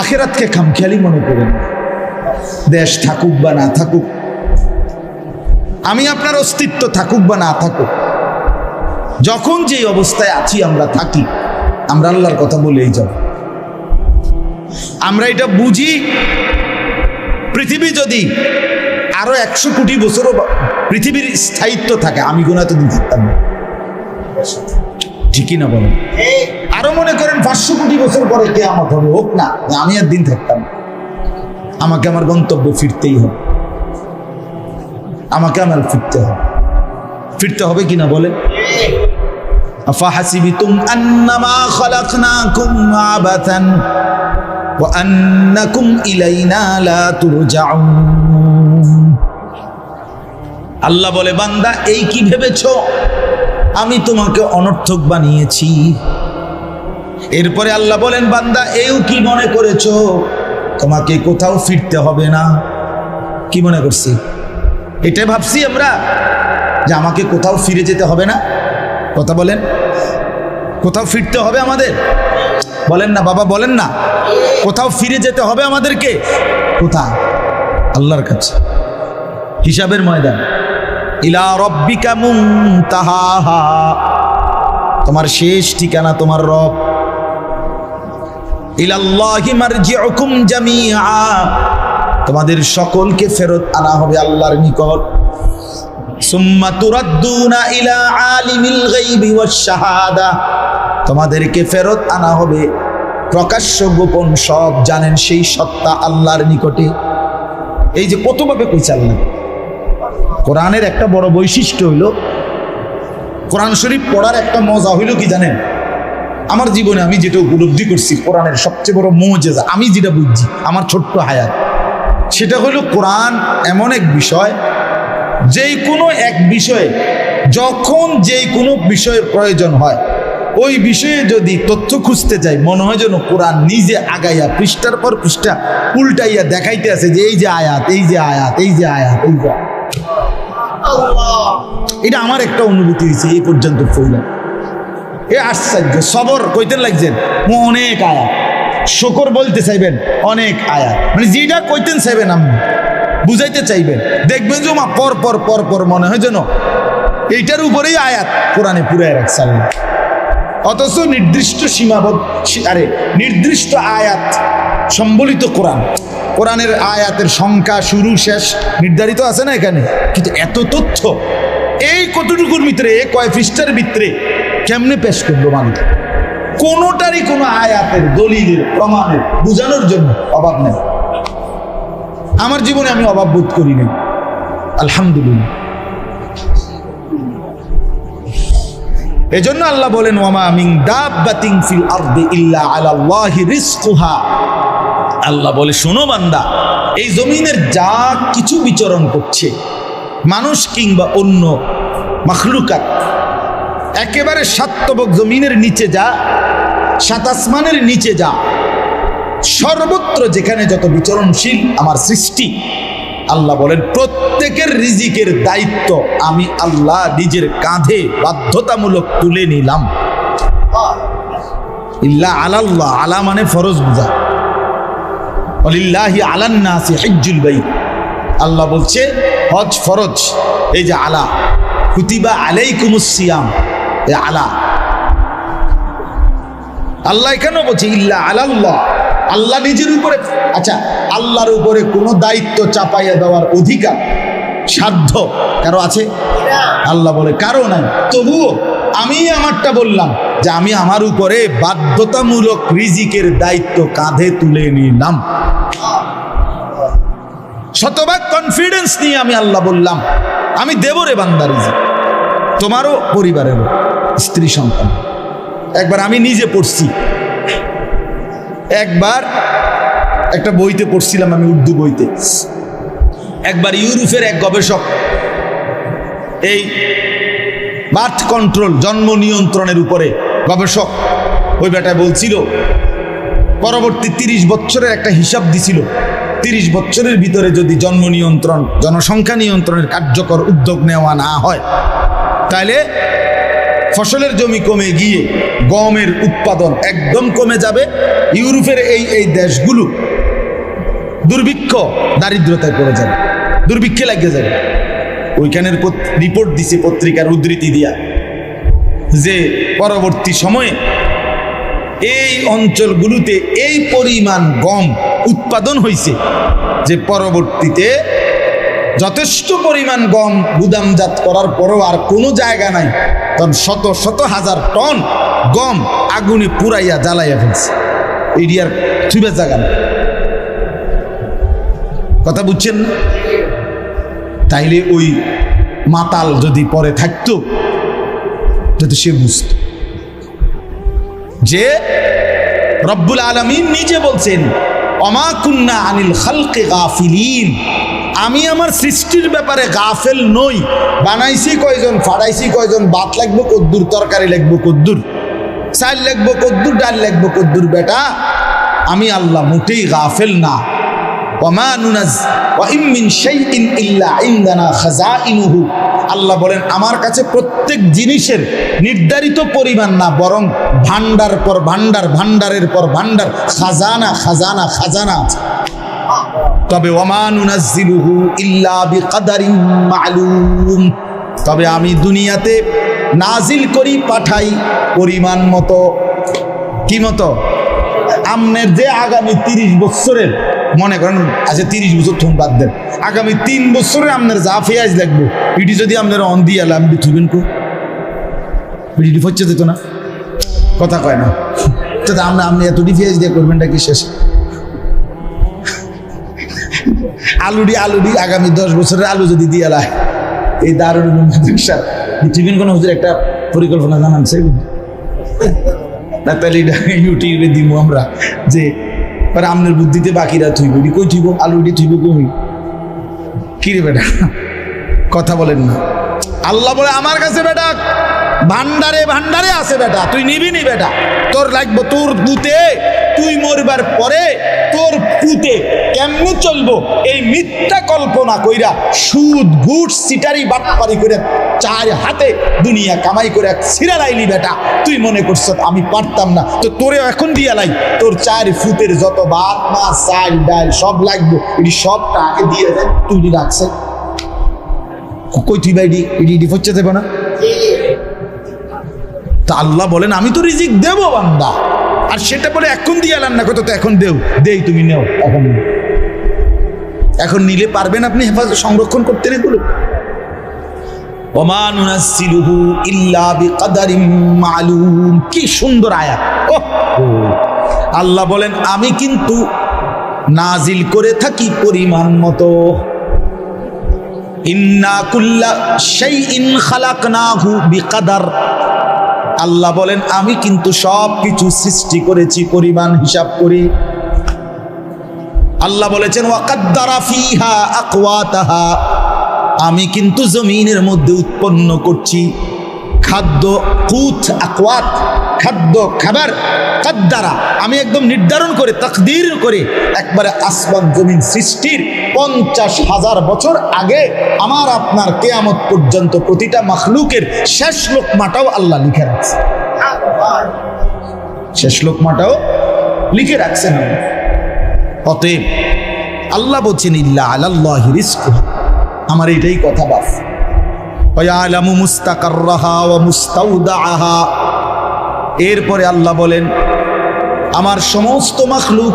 আখেরাতকে খামখেয়ালি মনে করেন। দেশ থাকুক বা না থাকুক, আমি আপনার অস্তিত্ব থাকুক বা না থাকুক, যখন যে অবস্থায় আছি আমরা থাকি, আমরা আল্লাহর কথা বলেই যাব। আমরা এটা বুঝি, পৃথিবী যদি আরও একশো কোটি বছরও পৃথিবীর স্থায়িত্ব থাকে, আমি কোনো এতদিন থাকতাম না। ঠিকই না বলেন? আরো মনে করেন পাঁচশো কোটি বছর পরে কে আমার হবে হোক না যে আমি আর দিন থাকতাম না। আমাকে আমার গন্তব্যে ফিরতেই হবে আমাকে আমার ফিরতে হবে ফিরতে হবে কিনা বলে أفحسبتم أنما خلقناكم عبثا وأنكم إلينا لا ترجعون আল্লাহ বলে বান্দা এই কি ভেবেছ আমি তোমাকে অনর্থক বানিয়েছি এরপরে আল্লাহ বলেন, বান্দা, এও কি মনে করেছ? তোমাকে কোথাও ফিরতে হবে না। কি মনে করছি? এটাই ভাবছি আমরা, যে আমাকে কোথাও ফিরে যেতে হবে না। কথা বলেন। কোথাও ফিরতে হবে আমাদের? বলেন না, বাবা, বলেন না। কোথাও ফিরে যেতে হবে আমাদেরকে? কোথায়? আল্লাহর কাছে। হিসাবের ময়দান। ইলা রব্বিকা মুনতাহাহা। তোমার শেষ ঠিকানা তোমার রব। তোমাদের সকলকে ফেরত আনা হবে আল্লাহর নিকট। তোমাদেরকে ফেরত আনা হবে। প্রকাশ্য গোপন সব জানেন সেই সত্তা আল্লাহর নিকটে। এই যে কতভাবে কইছে আল্লাহ কোরআনের একটা বড় বৈশিষ্ট্য হইল, কোরআন শরীফ পড়ার একটা মজা হইল কি জানেন? আমার জীবনে আমি যেটা উপলব্ধি করছি কোরআনের সবচেয়ে বড় মজেজা আমি যেটা বুঝছি আমার ছোট্ট হায়াত সেটা হলো কোরআন এমন এক বিষয় যেই কোনো এক বিষয়ে যখন যেই কোনো বিষয়ের প্রয়োজন হয় ওই বিষয়ে যদি তথ্য খুঁজতে চাই মনে হয় যেন কোরআন নিজে আগাইয়া পৃষ্ঠার পর পৃষ্ঠা উল্টাইয়া দেখাইতে আছে যে এই যে আয়াত এই যে আয়াত এই যে আয়াত এই যে। এটা আমার একটা অনুভূতি হয়েছে এই পর্যন্ত ফইলাম এ আশ্চর্য, সবর কইতে লাগছেন অনেক আয়াত শকর বলতে চাইবেন, অনেক আয়াত মানে যেটা কইতেন চাইবেন আপনি বুঝাইতে চাইবেন। দেখবেন যে পর পর পর পর মনে হয় যেন এইটার উপরেই আয়াত কোরআনে পুরাই রাখছে আল্লাহ। অথচ নির্দিষ্ট সীমাবদ্ধ আরে, নির্দিষ্ট আয়াত সম্বলিত কোরআন। কোরআনের আয়াতের সংখ্যা শুরু, শেষ নির্ধারিত আছে না এখানে? কিন্তু এত তথ্য, এই কতটুকুর ভিতরে কয় পৃষ্ঠার ভিতরে কেমনে পেশ করব মানুষ? কোনোটারই কোনো আয়াতের দলিলের প্রমাণের বোঝানোর জন্য অভাব নেই। আমার জীবনে আমি অভাব বোধ করি নাই। আলহামদুলিল্লাহ। এজন্য আল্লাহ বলেন, ওয়ামা ফিল আল্লাহ বলে, শোনো বান্দা, এই জমিনের যা কিছু বিচরণ করছে, মানুষ কিংবা অন্য মাখলুকাত একেবারে সাতবক জমিনের নিচে যা, সাত আসমানের নিচে যা। সর্বত্র যেখানে যত বিচরণশীল আমার সৃষ্টি, আল্লাহ বলেন, প্রত্যেকের রিজিকের দায়িত্ব আমি আল্লাহ নিজের কাঁধে বাধ্যতামূলক তুলে নিলাম। ইল্লা আলাল্লাহ, আলা মানে ফরজ বুঝা। অলিল্লাহি আলান্নাসি হজ্জুল বাই আল্লাহ বলছে, হজ ফরজ, এই যে আলা। কুতিবা আলাইকুমুস সিয়াম। আলা। আল্লাহ এখানেও বলছে ইল্লা আল্লাহ নিজের উপরে আচ্ছা আল্লাহর উপরে কোনো দায়িত্ব চাপাইয়া দেওয়ার অধিকার, সাধ্য কারও আছে? আল্লাহ বলে, কারও নাই। তবুও আমি আমারটা বললাম যে আমি আমার উপরে বাধ্যতামূলক রিজিকের দায়িত্ব কাঁধে তুলে নিলাম। শতভাগ কনফিডেন্স নিয়ে আমি আল্লাহ বললাম, আমি দেব রে বান্দা রিজিক, তোমারও পরিবারেরও। স্ত্রী সন্তান। একবার আমি নিজে পড়ছি। একবার একটা বইতে পড়ছিলাম আমি উর্দু বইতে। একবার ইউরোপের এক গবেষক এই বার্থ কন্ট্রোল, জন্ম নিয়ন্ত্রণের উপরে গবেষক ওই বেটায় বলছিল, পরবর্তী তিরিশ বছরের একটা হিসাব দিছিল, তিরিশ বছরের ভিতরে যদি জন্ম নিয়ন্ত্রণ, জনসংখ্যা নিয়ন্ত্রণের কার্যকর উদ্যোগ নেওয়া না হয় তাহলে ফসলের জমি কমে গিয়ে গমের উৎপাদন একদম কমে যাবে। ইউরোপের এই এই দেশগুলো দুর্ভিক্ষ দারিদ্রতায় পড়ে যাবে, দুর্ভিক্ষে লাগিয়ে যাবে। ওইখানের রিপোর্ট দিছে পত্রিকার উদ্ধৃতি দিয়া যে পরবর্তী সময়ে এই অঞ্চলগুলোতে এই পরিমাণ গম উৎপাদন হয়েছে যে পরবর্তীতে যথেষ্ট পরিমাণ গম গুদামজাত করার পরও আর কোনো জায়গা নাই। তখন শত শত হাজার টন গম আগুনে পুরাইয়া জ্বালাইয়া ফেলছে। এরিয়ার থুবে জায়গা। কথা বুঝছেন তাইলে ওই মাতাল যদি পরে থাকতো যদি সে বুঝত। যে রব্বুল আলমিন নিজে বলছেন অমাকুন্না আনিল খালকে গাফিলিন। আমি আমার সৃষ্টির ব্যাপারে গাফেল নই। বানাইছি কয়জন, ফাড়াইছি কয়জন, ভাত লাগবো কদ্দুর, তরকারি লাগবো কদ্দুর, চাল লাগবো কদ্দুর, ডাল লাগবো কদ্দুর, বেটা। আমি আল্লাহ মোটেই গাফেল না। আল্লাহ বলেন, আমার কাছে প্রত্যেক জিনিসের নির্ধারিত পরিমাণ না, বরং ভান্ডার পর ভান্ডার ভান্ডারের পর ভান্ডার খাজানা খাজানা খাজানা আছে। তবে তবে আমি দুনিয়াতে নাজিল করি, পাঠাই পরিমাণ মতো। কি মতো? আমনের যে আগামী তিরিশ বছরের মনে করেন আচ্ছা তিরিশ বছর থুম বাদ দেন, আগামী তিন বছরে আপনার যা ফেয়াজ লাগবো এটি যদি আপনার অন দিয়ে এলাম থুবেন কো? এটি হচ্ছে যেত না? কথা কয় না। তো আমরা আপনি এত ডিফিয়াজ দিয়ে করবেনটা কি শেষ? আলুডি আলুডি, আগামী দশ বছরের আলু যদি দিয়ে এই দারুণ কোনো হুজুর একটা পরিকল্পনা জানান ইউটিউবে দিব আমরা যে, পরে আমনের বুদ্ধিতে বাকিরা থইব। এটি কই থইব? আলুডি থইব কই? কি রে বেটা? কথা বলেন না। আল্লাহ বলে, আমার কাছে বেটা, ভান্ডারে ভান্ডারে আছে বেটা। তুই নিবি নি বেটা। তোর লাগবো তোর পুতে তুই মরবার পরে তোর পুতে কেমনে চলবো? এই মিথ্যা কল্পনা কইরা সুদ, ঘুষ, সিটারি, বাটপারি করে চার হাতে দুনিয়া কামাই করে এক সিরালাইলি বেটা। তুই মনে করছ আমি পারতাম না? তো তোরে এখন দিয়া লাই। তোর চার ফুটের যত ভাত মাছ চাল, ডাল সব লাগবে। এটি সবটা আগে দিয়ে দেন তুই রাখছে কই তুই ভাই এডি এডি হচ্ছে দেবো না? তা আল্লাহ বলেন, আমি তো রিজিক দেব বান্দা। আর সেটা বলে এখন দিয়ে এলাম না কত তো এখন দেও, দেই তুমি নেও, এখন এখন নিলে পারবেন আপনি হেফাজত সংরক্ষণ করতে এগুলো কি সুন্দর আল্লাহ বলেন, আমি কিন্তু নাজিল করে থাকি পরিমাণ মতো। ইন্না কুল্লা শাইইন খালাকনাহু বিকাদার। আল্লাহ বলেন, আমি কিন্তু সব কিছু সৃষ্টি করেছি, পরিমাণ হিসাব করি। আল্লাহ বলেছেন আমি কিন্তু জমিনের মধ্যে উৎপন্ন করছি। খাদ্য কুথ আকওয়াত, খাদ্য, খাবার, কাদ্দারা। আমি একদম নির্ধারণ করে, তাকদির করে একবারে আসমান জমিন সৃষ্টির পঞ্চাশ হাজার বছর আগে আমার আপনার কেয়ামত পর্যন্ত প্রতিটা মখলুকের শেষ লোকমাটাও আল্লাহ লিখে রাখছে। শেষ লোকমাটাও লিখে রাখছেন আল্লাহ। অতএব আল্লাহ বলছেন, ইল্লা রিজকুহা। আমার এটাই কথা বাস। এরপরে আল্লাহ বলেন, আমার সমস্ত মাখলুক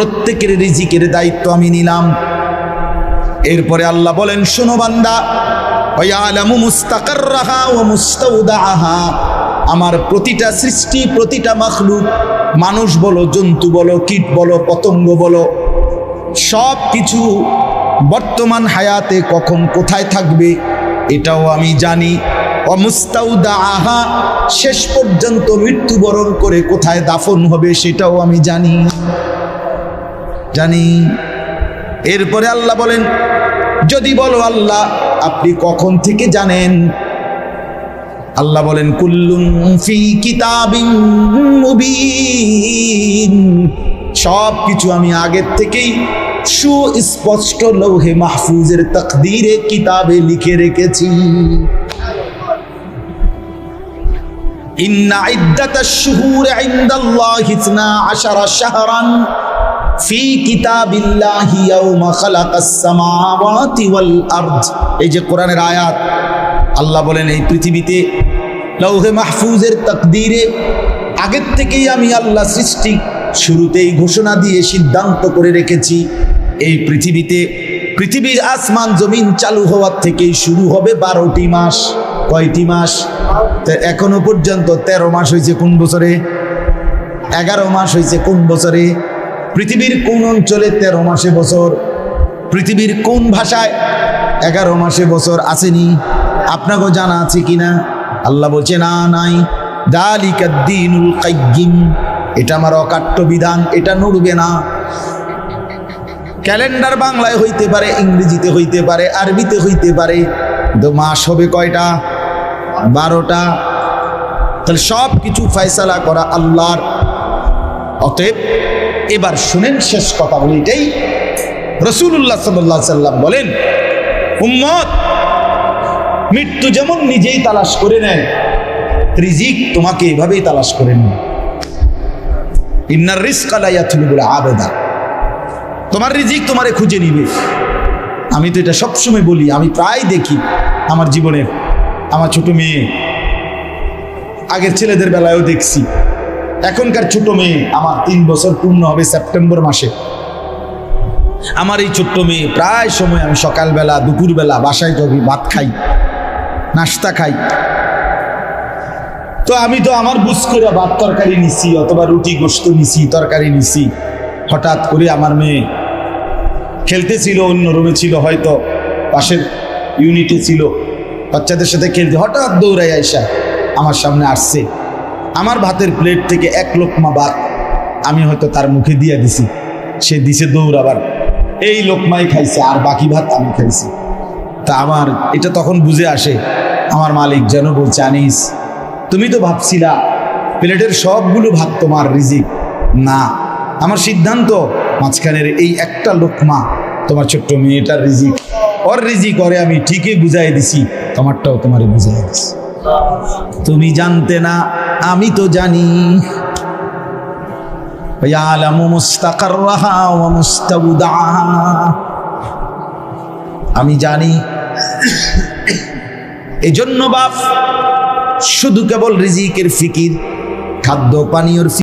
প্রত্যেকের রিজিকের দায়িত্ব আমি নিলাম। এরপরে আল্লাহ বলেন, শোনো বান্দা আমার প্রতিটা সৃষ্টি, প্রতিটা মাখলুক, মানুষ বলো, জন্তু বলো, কীট বলো, পতঙ্গ বলো, সব কিছু বর্তমান হায়াতে কখন কোথায় থাকবে, এটাও আমি জানি। অমুস্তাউদা আহা শেষ পর্যন্ত মৃত্যুবরণ করে কোথায় দাফন হবে সেটাও আমি জানি। জানি। এরপরে আল্লাহ বলেন, যদি বলো আল্লাহ, আপনি কখন থেকে জানেন? আল্লাহ বলেন কুল্লুন ফি কিতাবিন মুবিন। সব কিছু আমি আগের থেকেই সুস্পষ্ট লৌহে মাহফুজের তকদিরে কিতাবে লিখে রেখেছি। ইন্না ইদ্দাতাশ শুহুরি ইনদাল্লাহি 12 শাহরান। ফি এই যে আয়াত, আল্লাহ বলেন, এই পৃথিবীতে মাহফুজের আগের থেকেই আমি আল্লাহ সৃষ্টি শুরুতেই ঘোষণা দিয়ে সিদ্ধান্ত করে রেখেছি, এই পৃথিবীতে পৃথিবীর আসমান জমিন চালু হওয়ার থেকেই শুরু হবে বারোটি মাস। কয়টি মাস? এখনও পর্যন্ত তেরো মাস হয়েছে কোন বছরে? এগারো মাস হয়েছে কোন বছরে? পৃথিবীর কোন অঞ্চলে তেরো মাসে বছর, পৃথিবীর কোন ভাষায় এগারো মাসে বছর আসেনি? আপনাকেও জানা আছে কিনা? আল্লাহ বলছে, না, নাই। দালিকাদ্দিনুল কাইয়িম এটা আমার অকাট্য বিধান, এটা নড়বে না। ক্যালেন্ডার বাংলায় হইতে পারে, ইংরেজিতে হইতে পারে, আরবিতে হইতে পারে। কিন্তু মাস হবে কয়টা? বারোটা। তাহলে সব কিছু ফয়সালা করা আল্লাহর। অতএব এবার শুনেন শেষ কথা বলি এটাই রসুল্লাহ সাল্লাহ সাল্লাম বলেন, উম্মত, মৃত্যু যেমন নিজেই তালাশ করে নেয়, রিজিক তোমাকে এভাবেই তালাশ করে নেয়। ইন্নার রিস্ক আলাইয়াতুল আবেদা। তোমার রিজিক তোমারে খুঁজে নিবে। আমি তো এটা সবসময় বলি, আমি প্রায় দেখি আমার জীবনের। আমার ছোট মেয়ে, আগের ছেলেদের বেলায়ও দেখছি। এখনকার ছোট মেয়ে আমার তিন বছর পূর্ণ হবে সেপ্টেম্বর মাসে। আমার এই ছোট্ট মেয়ে প্রায় সময় আমি সকালবেলা, দুপুরবেলা বাসায় যাবি, ভাত খাই, নাস্তা খাই। তো আমি তো আমার বুঝ করে ভাত তরকারি নিছি অথবা রুটি গোস্ত নিছি, তরকারি নিছি। হঠাৎ করে আমার মেয়ে খেলতেছিল, অন্য রুমে ছিল, হয়তো পাশের ইউনিটে ছিল, বাচ্চাদের সাথে খেলতে। হঠাৎ দৌড়াই আইসা আমার সামনে আসছে। আমার ভাতের প্লেট থেকে এক লোকমা ভাত আমি হয়তো তার মুখে দিয়ে দিছি। সে দিছে দৌড়াবার। এই লোকমাই খাইছে, আর বাকি ভাত আমি খাইছি। তা আমার, এটা তখন বুঝে আসে। আমার মালিক যেন বলছে, আনিস, তুমি তো ভাবছিলা প্লেটের সবগুলো ভাত তোমার রিজিক। না, আমার সিদ্ধান্ত মাঝখানের এই একটা লোকমা তোমার ছোট্ট মেয়েটার রিজিক। ওর রিজিক করে আমি ঠিকই বুঝাই দিছি, তোমারটাও তোমারে বুঝাই দিছি। তুমি জানতে না, আমি তো জানি। আমি জানি। এই জন্য বাপ, শুধু কেবল রিজিকের ফিকির, খাদ্য পানীয়র